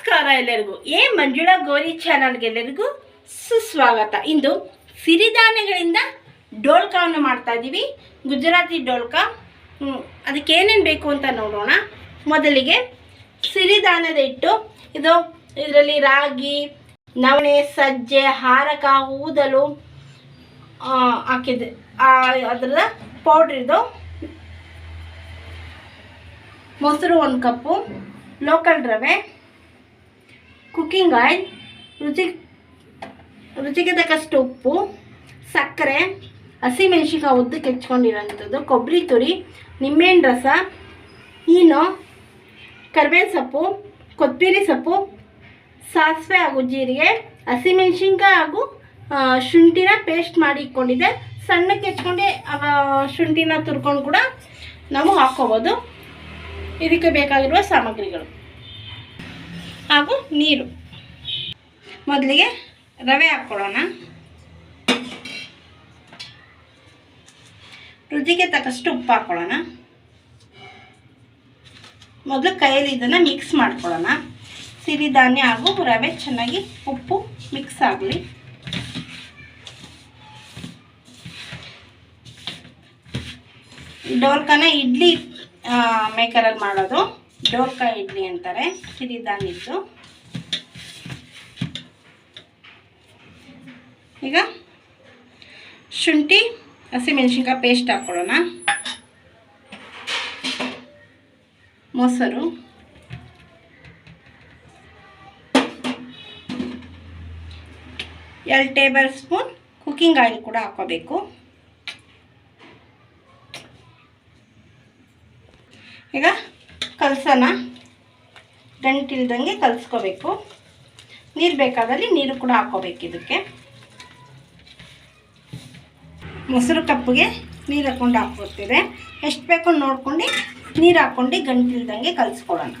ನಮಸ್ಕಾರ ಎಲ್ಲರಿಗೂ. ಏ ಮಂಜುಳಾ ಗೌರಿ ಚಾನಲ್ಗೆಲ್ಲರಿಗೂ ಸುಸ್ವಾಗತ. ಇಂದು ಸಿರಿಧಾನ್ಯಗಳಿಂದ ಡೋಲ್ಕವನ್ನು ಮಾಡ್ತಾ ಇದ್ದೀವಿ ಗುಜರಾತಿ ಡೋಲ್ಕ ಅದಕ್ಕೆ ಏನೇನು ಬೇಕು ಅಂತ ನೋಡೋಣ. ಮೊದಲಿಗೆ ಸಿರಿಧಾನ್ಯದ ಹಿಟ್ಟು. ಇದು ಇದರಲ್ಲಿ ರಾಗಿ, ನವಣೆ, ಸಜ್ಜೆ, ಹಾರಕ, ಊದಲು ಹಾಕಿದೆ ಅದರ ಪೌಡ್ರ್ ಇದು. ಮೊಸರು ಒಂದು ಕಪ್ಪು. ಲೋಕಲ್ ರವೆ. ಕುಕ್ಕಿಂಗ್ ಆಯಿಲ್, ರುಚಿ, ರುಚಿಗೆ ತಕ್ಕಷ್ಟು ಉಪ್ಪು, ಸಕ್ಕರೆ ಹಸಿಮೆಣಸಿನ್ಕಾಯಿ ಉದ್ದಕ್ಕೆ ಹೆಚ್ಕೊಂಡಿರೋಂಥದ್ದು, ಕೊಬ್ಬರಿ ತುರಿ, ನಿಂಬೆಹಣ್ಣು ರಸ ಈನು ಕರ್ಬೇವಿನ ಸೊಪ್ಪು, ಕೊತ್ತಂಬರಿ ಸೊಪ್ಪು, ಸಾಸಿವೆ ಹಾಗೂ ಜೀರಿಗೆ ಹಸಿಮೆಣಸಿನ್ಕಾಯಿ ಹಾಗೂ ಶುಂಠಿನ ಪೇಸ್ಟ್ ಮಾಡಿ ಇಟ್ಕೊಂಡಿದ್ದೆ. ಸಣ್ಣಕ್ಕೆ ಹೆಚ್ಕೊಂಡು ಶುಂಠಿನ ತುರ್ಕೊಂಡು ಕೂಡ ನಾವು ಹಾಕ್ಕೋಬೋದು. ಇದಕ್ಕೆ ಬೇಕಾಗಿರುವ ಸಾಮಗ್ರಿಗಳು. ಹಾಗೂ ನೀರು. ಮೊದಲಿಗೆ ರವೆ ಹಾಕ್ಕೊಳ್ಳೋಣ. ರುಚಿಗೆ ತಕ್ಕಷ್ಟು ಉಪ್ಪು ಹಾಕ್ಕೊಳ್ಳೋಣ. ಮೊದಲು ಕೈಯಲ್ಲಿ ಇದನ್ನು ಮಿಕ್ಸ್ ಮಾಡ್ಕೊಳ್ಳೋಣ. ಸಿರಿಧಾನ್ಯ ಹಾಗೂ ರವೆ ಚೆನ್ನಾಗಿ ಉಪ್ಪು ಮಿಕ್ಸ್ ಆಗಲಿ. ಡೋಲ್ಕನ ಇಡ್ಲಿ ಮೇಕರಲ್ಲಿ ಮಾಡೋದು. ಡೋಲ್ಕ ಇಡ್ಲಿ ಅಂತಾರೆ ಸಿರಿಧಾನ್ಯದ್ದು ಈಗ ಶುಂಠಿ, ಹಸಿಮೆಣಸಿನ್ಕಾಯಿ ಪೇಸ್ಟ್ ಹಾಕ್ಕೊಳ್ಳೋಣ ಮೊಸರು. ಎರಡು ಟೇಬಲ್ ಸ್ಪೂನ್ ಕುಕ್ಕಿಂಗ್ ಆಯಿಲ್ ಕೂಡ ಹಾಕೋಬೇಕು ಈಗ ಕಲಸೋಣ. ಗಂಟಿಲ್ದಂಗೆ ಕಲಿಸ್ಕೋಬೇಕು. ನೀರು ಬೇಕಾದಲ್ಲಿ ನೀರು ಕೂಡ ಹಾಕೋಬೇಕು ಇದಕ್ಕೆ. ಮೊಸರು ಕಪ್ಪಿಗೆ ನೀರು ಹಾಕ್ಕೊಂಡು ಹಾಕ್ಕೊಡ್ತಿದೆ ಎಷ್ಟು ಬೇಕೋ ನೋಡ್ಕೊಂಡು ನೀರು ಹಾಕ್ಕೊಂಡು ಗಂಟಿಲ್ದಂಗೆ ಕಲಿಸ್ಕೊಳ್ಳೋಣ.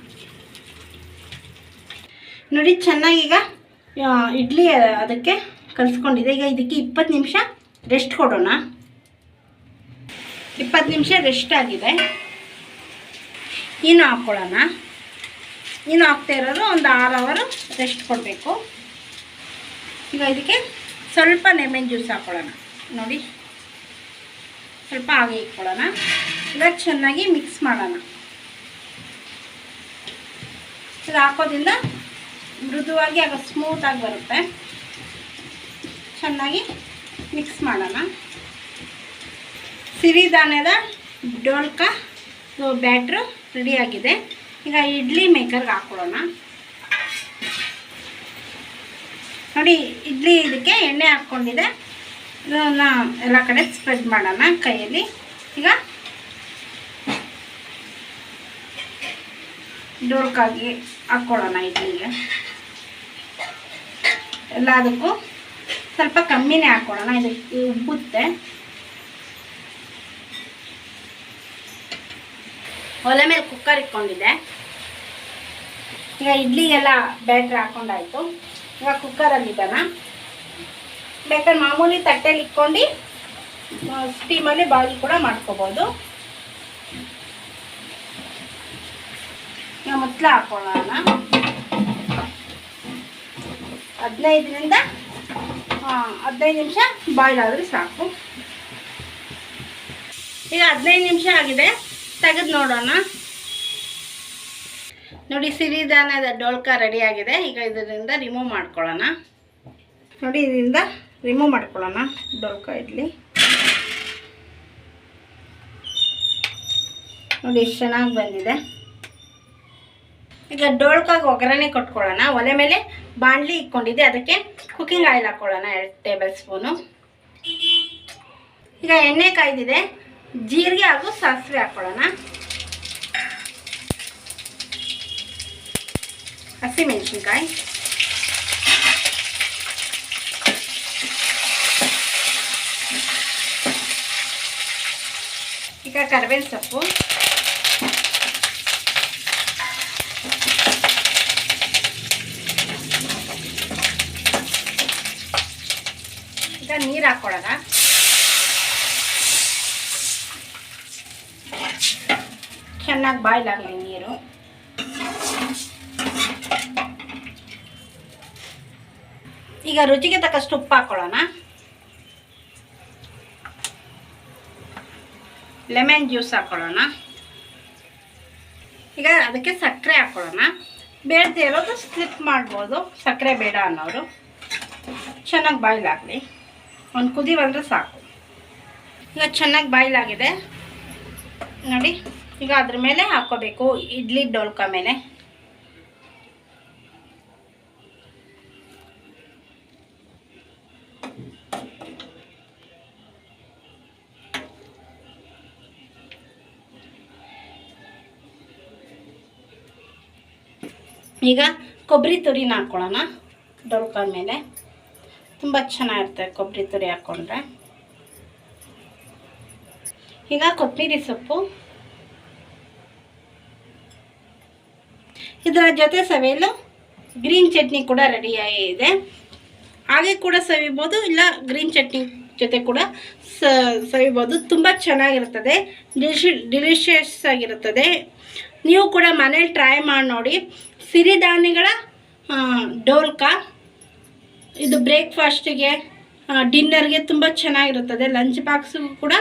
ನೋಡಿ ಚೆನ್ನಾಗೀಗ ಇಡ್ಲಿ ಅದಕ್ಕೆ ಕಲಿಸ್ಕೊಂಡಿದೆ. ಈಗ ಇದಕ್ಕೆ ಇಪ್ಪತ್ತು ನಿಮಿಷ ರೆಸ್ಟ್ ಕೊಡೋಣ. ಇಪ್ಪತ್ತು ನಿಮಿಷ ರೆಸ್ಟ್ ಆಗಿದೆ. ಇನ್ನು ಹಾಕ್ಕೊಳ್ಳೋಣ ಇನ್ನು ಹಾಕ್ತಾ ಇರೋದು ಒಂದು ಆರು ಅವರು ರೆಸ್ಟ್ ಕೊಡಬೇಕು. ಈಗ ಇದಕ್ಕೆ ಸ್ವಲ್ಪ ನೆಮೆನ್ ಜ್ಯೂಸ್ ಹಾಕ್ಕೊಳ್ಳೋಣ ನೋಡಿ. ಸ್ವಲ್ಪ ಹಾಗೆ ಇಟ್ಕೊಳ್ಳೋಣ. ಇವಾಗ ಚೆನ್ನಾಗಿ ಮಿಕ್ಸ್ ಮಾಡೋಣ. ಇದು ಹಾಕೋದ್ರಿಂದ ಮೃದುವಾಗಿ ಆಗ ಸ್ಮೂತಾಗಿ ಬರುತ್ತೆ. ಚೆನ್ನಾಗಿ ಮಿಕ್ಸ್ ಮಾಡೋಣ. ಸಿರಿಧಾನ್ಯದ ಡೋಲ್ಕ, ಬ್ಯಾಟ್ರು ರೆಡಿಯಾಗಿದೆ. ಈಗ ಇಡ್ಲಿ ಮೇಕರ್ಗೆ ಹಾಕ್ಕೊಳ್ಳೋಣ ನೋಡಿ, ಇಡ್ಲಿ ಇದಕ್ಕೆ ಎಣ್ಣೆ ಹಾಕ್ಕೊಂಡಿದೆ. ಇದನ್ನು ಎಲ್ಲ ಕಡೆ ಸ್ಪ್ರೆಡ್ ಮಾಡೋಣ ಕೈಯಲ್ಲಿ. ಈಗ ಡೋರ್ಕಾಗಿ ಹಾಕ್ಕೊಳ್ಳೋಣ ಇಡ್ಲಿಗೆ. ಎಲ್ಲದಕ್ಕೂ ಸ್ವಲ್ಪ ಕಮ್ಮಿನೇ ಹಾಕ್ಕೊಳ್ಳೋಣ ಇದಕ್ಕೆ ಉಬ್ಬುತ್ತೆ ಒಲೆ ಮೇಲೆ ಕುಕ್ಕರ್ ಇಟ್ಕೊಂಡಿದ್ದೆ. ಈಗ ಇಡ್ಲಿಗೆಲ್ಲ ಬ್ಯಾಟ್ರಿ ಹಾಕೊಂಡಾಯ್ತು. ಈಗ ಕುಕ್ಕರಲ್ಲಿದ್ದಾನ ಬೇಕಾದ್ರೆ ಮಾಮೂಲಿ ತಟ್ಟೆಲಿ ಇಟ್ಕೊಂಡು ಸ್ಟೀಮಲ್ಲಿ ಬಾಯಿ ಕೂಡ ಮಾಡ್ಕೋಬೋದು. ಈಗ ಮುಚ್ಚಳ ಹಾಕೊಳ್ಳೋಣ. ಹದಿನೈದರಿಂದ ಹದಿನೈದು ನಿಮಿಷ ಬಾಯ್ಲ್ ಆದರೆ ಸಾಕು. ಈಗ ಹದಿನೈದು ನಿಮಿಷ ಆಗಿದೆ. ತೆಗೆದು ನೋಡೋಣ. ನೋಡಿ, ಸಿರಿಧಾನ್ಯದ ರೆಡಿ ಆಗಿದೆ. ಈಗ ಇದರಿಂದ ರಿಮೂವ್ ಮಾಡ್ಕೊಳ್ಳೋಣ. ನೋಡಿ, ಇದರಿಂದ ರಿಮೂವ್ ಮಾಡ್ಕೊಳ್ಳೋಣ ಡೋಲ್ಕ ಇಡ್ಲಿ. ನೋಡಿ, ಎಷ್ಟು ಚೆನ್ನಾಗಿ ಬಂದಿದೆ. ಈಗ ಡೋಳ್ಕಾಗಿ ಒಗ್ಗರಣೆ ಕೊಟ್ಕೊಳ್ಳೋಣ. ಒಲೆ ಮೇಲೆ ಬಾಣಲಿ ಇಟ್ಕೊಂಡಿದ್ದೆ ಅದಕ್ಕೆ ಕುಕ್ಕಿಂಗ್ ಆಯಿಲ್ ಹಾಕ್ಕೊಳ್ಳೋಣ ಎರಡು ಟೇಬಲ್ ಸ್ಪೂನು ಈಗ ಎಣ್ಣೆ ಕಾಯ್ದಿದೆ. ಜೀರಿಗೆ ಹಾಗೂ ಸಾಸಿವೆ ಹಾಕ್ಕೊಳ್ಳೋಣ ಹಸಿಮೆಣಸಿನ್ಕಾಯಿ. ಈಗ ಕರಿಬೇವಿನ ಸೊಪ್ಪು. ಈಗ ನೀರು ಹಾಕ್ಕೊಳ್ಳೋಣ ಚೆನ್ನಾಗಿ ಬಾಯ್ಲಾಗಲಿ ನೀರು. ಈಗ ರುಚಿಗೆ ತಕ್ಕಷ್ಟು ಉಪ್ಪು ಹಾಕೊಳ್ಳೋಣ. ಲೆಮನ್ ಜ್ಯೂಸ್ ಹಾಕೊಳ್ಳೋಣ. ಈಗ ಅದಕ್ಕೆ ಸಕ್ಕರೆ ಹಾಕೊಳ್ಳೋಣ. ಬೇಡದೆ ಇರೋದು ಸ್ಲಿಪ್ ಮಾಡ್ಬೋದು. ಸಕ್ಕರೆ ಬೇಡ ಅನ್ನೋರು. ಚೆನ್ನಾಗಿ ಬಾಯ್ಲಾಗಲಿ. ಒಂದು ಕುದಿ ಬಂದರೆ ಸಾಕು. ಈಗ ಚೆನ್ನಾಗಿ ಬಾಯ್ಲಾಗಿದೆ. ನೋಡಿ. ಈಗ ಅದ್ರ ಮೇಲೆ ಹಾಕೋಬೇಕು. ಇಡ್ಲಿ ಡೋಲ್ಕ ಮೇಲೆ. ಈಗ ಕೊಬ್ಬರಿ ತುರಿನ ಹಾಕ್ಕೊಳ್ಳೋಣ ಡೊಳ್ಕ ಮೇಲೆ. ತುಂಬ ಚೆನ್ನಾಗಿರುತ್ತೆ ಕೊಬ್ಬರಿ ತುರಿ ಹಾಕ್ಕೊಂಡ್ರೆ ಈಗ ಕೊತ್ತಂಬರಿ ಸೊಪ್ಪು. ಇದರ ಜೊತೆ ಸವಿಯಲು ಗ್ರೀನ್ ಚಟ್ನಿ ಕೂಡ ರೆಡಿ ಇದೆ. ಹಾಗೆ ಕೂಡ ಸವಿಬೋದು, ಇಲ್ಲ ಗ್ರೀನ್ ಚಟ್ನಿ ಜೊತೆ ಕೂಡ ಸವಿಬೋದು. ತುಂಬ ಚೆನ್ನಾಗಿರ್ತದೆ ಡಿಶಿ ಡಿಲಿಷಿಯಸ್ ಆಗಿರುತ್ತದೆ. ನೀವು ಕೂಡ ಮನೇಲಿ ಟ್ರೈ ಮಾಡಿ ನೋಡಿ. ಸಿರಿಧಾನ್ಯಗಳ ಡೋಲ್ಕಾ ಡೋಲ್ಕ, ಇದು ಬ್ರೇಕ್ಫಾಸ್ಟಿಗೆ ಡಿನ್ನರ್ಗೆ ತುಂಬ ಚೆನ್ನಾಗಿರುತ್ತದೆ. ಲಂಚ್ ಬಾಕ್ಸಿಗೂ ಕೂಡ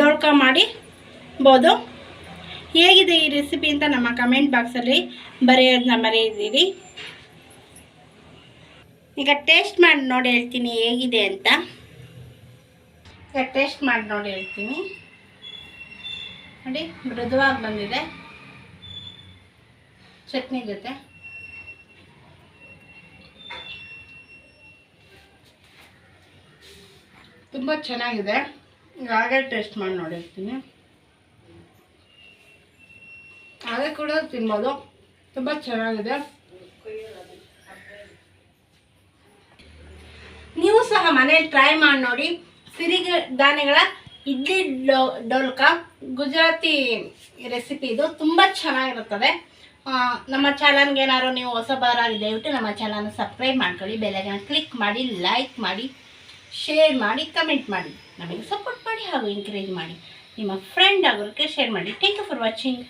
ಡೋಲ್ಕ ಮಾಡಿಬೋದು ಹೇಗಿದೆ ಈ ರೆಸಿಪಿ ಅಂತ ನಮ್ಮ ಕಮೆಂಟ್ ಬಾಕ್ಸಲ್ಲಿ ಬರೆಯೋದನ್ನ ಮರೆಯಿದ್ದೀರಿ ಈಗ ಟೇಸ್ಟ್ ಮಾಡಿ ನೋಡಿ ಹೇಳ್ತೀನಿ ಹೇಗಿದೆ ಅಂತ. ಈಗ ಟೇಸ್ಟ್ ಮಾಡಿ ನೋಡಿ ಹೇಳ್ತೀನಿ. ನೋಡಿ, ಮೃದುವಾಗಿ ಬಂದಿದೆ. ಚಟ್ನಿ ಜೊತೆ. ತುಂಬ ಚೆನ್ನಾಗಿದೆ. ಈಗ ಹಾಗೆ ಟೇಸ್ಟ್ ಮಾಡಿ ನೋಡಿರ್ತೀನಿ ಕೂಡ ತಿನ್ಬೋದು ತುಂಬ ಚೆನ್ನಾಗಿದೆ ನೀವು ಸಹ ಮನೇಲಿ ಟ್ರೈ ಮಾಡಿ ನೋಡಿ ಸಿರಿಗೆ ಧಾನ್ಯಗಳ ಇಡ್ಲಿ ಡೋ ಡೋಲ್ಕ ಗುಜರಾತಿ ರೆಸಿಪಿ ಇದು ತುಂಬ ಚೆನ್ನಾಗಿರುತ್ತದೆ. ನಮ್ಮ ಚಾನಲ್ಗೆ ಏನಾದ್ರು ನೀವು ಹೊಸಬರಾಗಿ ದಯವಿಟ್ಟು ನಮ್ಮ ಚಾನಲ್ನ ಸಬ್ಸ್ಕ್ರೈಬ್ ಮಾಡ್ಕೊಳ್ಳಿ ಬೆಲ್ಲೈಕನ್ನ ಕ್ಲಿಕ್ ಮಾಡಿ, ಲೈಕ್ ಮಾಡಿ, ಶೇರ್ ಮಾಡಿ, ಕಮೆಂಟ್ ಮಾಡಿ. ನಮಗೆ ಸಪೋರ್ಟ್ ಮಾಡಿ ಹಾಗೂ ಎಂಕರೇಜ್ ಮಾಡಿ. ನಿಮ್ಮ ಫ್ರೆಂಡ್ ಆಗೋರಿಗೆ ಶೇರ್ ಮಾಡಿ. Thank you for watching